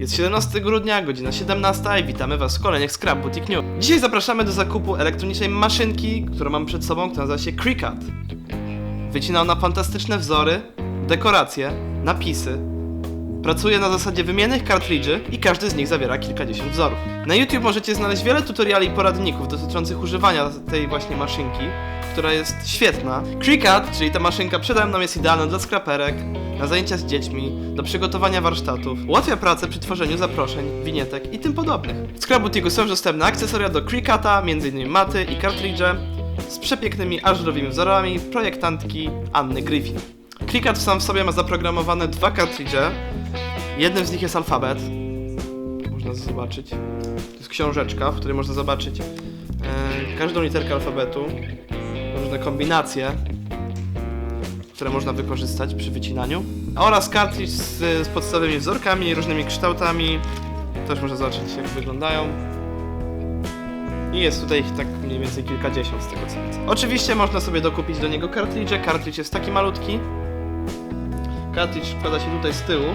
Jest 17 grudnia, godzina 17 i witamy Was w kolejnych Scrap Boutique News. Dzisiaj zapraszamy do zakupu elektronicznej maszynki, którą mam przed sobą, która nazywa się Cricut. Wycina ona fantastyczne wzory, dekoracje, napisy. Pracuje na zasadzie wymiennych kartridży i każdy z nich zawiera kilkadziesiąt wzorów. Na YouTube możecie znaleźć wiele tutoriali i poradników dotyczących używania tej właśnie maszynki, która jest świetna. Cricut, czyli ta maszynka przede mną jest idealna dla skraperek, na zajęcia z dziećmi, do przygotowania warsztatów, ułatwia pracę przy tworzeniu zaproszeń, winietek i tym podobnych. W Scrapbootigu są dostępne akcesoria do Cricuta, m.in. maty i kartridże, z przepięknymi ażurowymi wzorami projektantki Anny Griffin. Cricut sam w sobie ma zaprogramowane dwa kartridże. Jednym z nich jest alfabet. Można zobaczyć. To jest książeczka, w której można zobaczyć e, każdą literkę alfabetu, różne kombinacje, które można wykorzystać przy wycinaniu. Oraz kartridż z, z podstawowymi wzorkami, różnymi kształtami. Też można zobaczyć jak wyglądają. I jest tutaj ich tak mniej więcej kilkadziesiąt z tego co widzę. Oczywiście można sobie dokupić do niego kartridże. Kartridż jest taki malutki. Kartridż wkłada się tutaj z tyłu.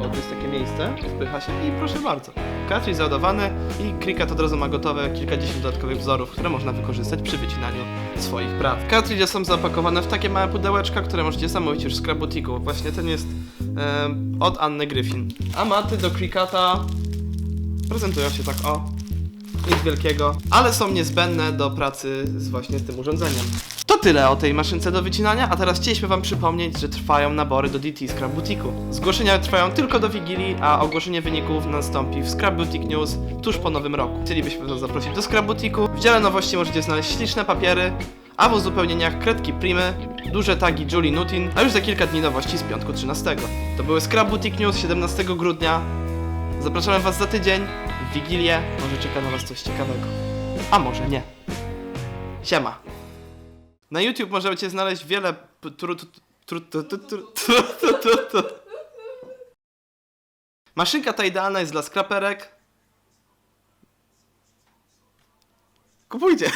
O, jest takie miejsce, wpycha się i proszę bardzo. Kartridż załadowany i Cricut od razu ma gotowe kilkadziesiąt dodatkowych wzorów, które można wykorzystać przy wycinaniu swoich prac. Kartridże są zapakowane w takie małe pudełeczka, które możecie zamówić już w Scrapbootiku. Właśnie ten jest em, od Anny Griffin. A maty do Cricuta prezentują się tak o. Nic wielkiego, ale są niezbędne do pracy z właśnie tym urządzeniem. To tyle o tej maszynce do wycinania, a teraz chcieliśmy wam przypomnieć, że trwają nabory do DT Scrap Boutique'u. Zgłoszenia trwają tylko do Wigilii, a ogłoszenie wyników nastąpi w Scrap Boutique News tuż po nowym roku. Chcielibyśmy was zaprosić do Scrap Boutique'u. W dziale nowości możecie znaleźć śliczne papiery, a w uzupełnieniach kredki Primy, duże tagi Julie Nutin, a już za kilka dni nowości z piątku 13. To były Scrap Boutique News 17 grudnia. Zapraszamy was za tydzień, w Wigilię, może czeka na was coś ciekawego. A może nie. Siema. Na YouTube możecie znaleźć wiele... Maszynka ta idealna jest dla skraperek. Kupujcie.